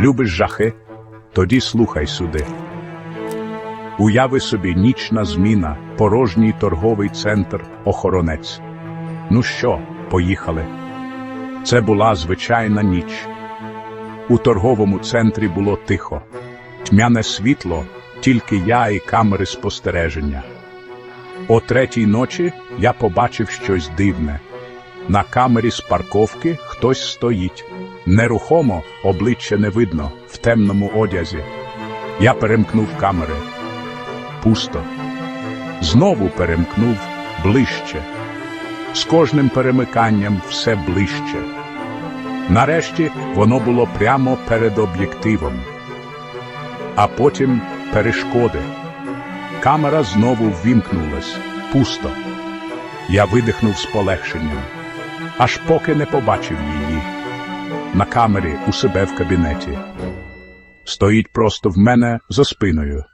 Любиш жахи? Тоді слухай сюди. Уяви собі нічна зміна, порожній торговий центр, охоронець. Ну що, поїхали. Це була звичайна ніч. У торговому центрі було тихо. Тьмяне світло, тільки я і камери спостереження. О третій ночі я побачив щось дивне. На камері з парковки хтось стоїть. Нерухомо, обличчя не видно, в темному одязі. Я перемкнув камери. Пусто. Знову перемкнув ближче. З кожним перемиканням все ближче. Нарешті воно було прямо перед об'єктивом. А потім перешкоди. Камера знову ввімкнулась. Пусто. Я видихнув з полегшенням, аж поки не побачив її. На камері у себе в кабінеті. Стоїть просто в мене за спиною.